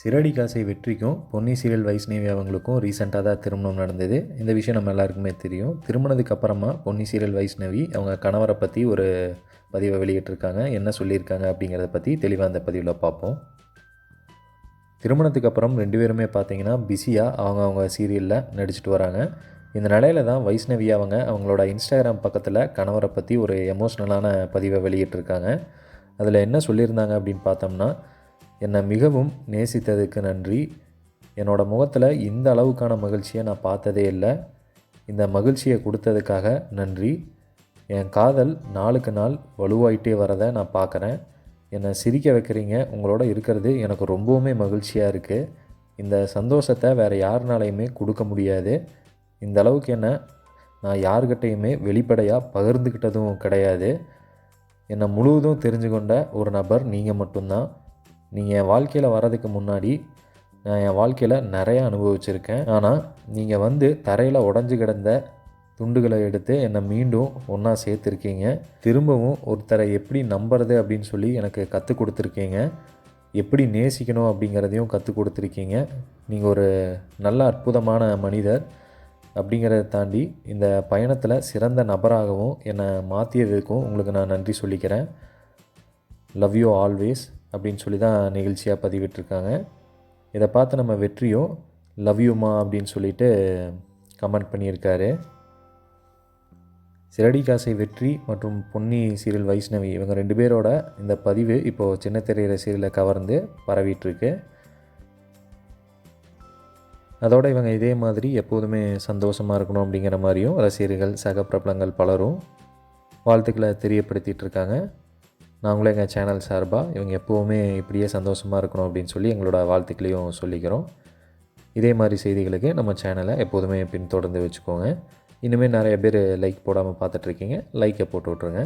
சிறடி காசை வெற்றிக்கும் பொன்னி சீரியல் வைஷ்ணவி அவங்களுக்கும் ரீசெண்டாக தான் திருமணம் நடந்தது. இந்த விஷயம் நம்ம எல்லாருக்குமே தெரியும். திருமணத்துக்கு அப்புறமா பொன்னி சீரியல் வைஷ்ணவி அவங்க கணவரை பற்றி ஒரு பதிவை வெளியிட்டிருக்காங்க. என்ன சொல்லியிருக்காங்க அப்படிங்கிறத பற்றி தெளிவாக அந்த பதிவில் பார்ப்போம். திருமணத்துக்கு அப்புறம் ரெண்டு பேருமே பார்த்தீங்கன்னா பிஸியாக அவங்க அவங்க சீரியலில் நடிச்சிட்டு வராங்க. இந்த நிலையில தான் வைஷ்ணவி அவங்க அவங்களோட இன்ஸ்டாகிராம் பக்கத்தில் கணவரை பற்றி ஒரு எமோஷ்னலான பதிவை வெளியிட்டிருக்காங்க. அதில் என்ன சொல்லியிருந்தாங்க அப்படின்னு பார்த்தோம்னா என்னை மிகவும் நேசித்ததுக்கு நன்றி. என்னோடய முகத்தில் இந்த அளவுக்கான மகிழ்ச்சியை நான் பார்த்ததே இல்லை. இந்த மகிழ்ச்சியை கொடுத்ததுக்காக நன்றி. என் காதல் நாளுக்கு நாள் வலுவாயிட்டே வரதை நான் பார்க்குறேன். என்னை சிரிக்க வைக்கிறீங்க உங்களோட இருக்கிறது எனக்கு ரொம்பவுமே மகிழ்ச்சியாக இருக்குது இந்த சந்தோஷத்தை வேறு யாருனாலையுமே கொடுக்க முடியாது. இந்த அளவுக்கு என்ன நான் யார்கிட்டையுமே வெளிப்படையாக பகிர்ந்துக்கிட்டதும் கிடையாது. என்னை முழுவதும் தெரிஞ்சு கொண்ட ஒரு நபர் நீங்கள் மட்டும்தான். நீங்கள் என் வாழ்க்கையில் வர்றதுக்கு முன்னாடி நான் என் வாழ்க்கையில் நிறையா அனுபவிச்சிருக்கேன். ஆனால் நீங்கள் வந்து தரையில் உடஞ்சி கிடந்த துண்டுகளை எடுத்து என்னை மீண்டும் ஒன்றா சேர்த்துருக்கீங்க. திரும்பவும் ஒருத்தரை எப்படி நம்புறது அப்படின்னு சொல்லி எனக்கு கற்றுக் கொடுத்துருக்கீங்க. எப்படி நேசிக்கணும் அப்படிங்கிறதையும் கற்றுக் கொடுத்துருக்கீங்க. நீங்கள் ஒரு நல்ல அற்புதமான மனிதர் அப்படிங்கிறத தாண்டி இந்த பயணத்தில் சிறந்த நபராகவும் என்னை மாற்றியதுக்கும் உங்களுக்கு நான் நன்றி சொல்லிக்கிறேன். லவ் யூ ஆல்வேஸ் அப்படின்னு சொல்லி தான் நிகழ்ச்சியாக பதிவிட்டிருக்காங்க. இதை பார்த்து நம்ம வெற்றியும் லவ் யூமா அப்படின்னு சொல்லிட்டு கமெண்ட் பண்ணியிருக்காரு. சிறடி காசை வெற்றி மற்றும் பொன்னி சீரியல் வைஷ்ணவி இவங்க ரெண்டு பேரோட இந்த பதிவு இப்போது சின்ன திரையிற சீரியலை கவர்ந்து பரவிட்டுருக்கு. அதோடு இவங்க இதே மாதிரி எப்போதுமே சந்தோஷமாக இருக்கணும் அப்படிங்கிற மாதிரியும் ரசிகர்கள் சக பிரபலங்கள் பலரும் வாழ்த்துக்களை தெரியப்படுத்திட்டு இருக்காங்க. நாங்களும் எங்கள் சேனல் சார்பாக இவங்க எப்போவுமே இப்படியே சந்தோஷமாக இருக்கணும் அப்படின்னு சொல்லி எங்களோட வாழ்த்துக்களையும் சொல்லிக்கிறோம். இதே மாதிரி செய்திகளுக்கு நம்ம சேனலை எப்போதுமே பின்தொடர்ந்து வச்சுக்கோங்க. இனிமேல் நிறைய பேர் லைக் போடாமல் பார்த்துட்ருக்கீங்க. லைக்கை போட்டு விட்ருங்க.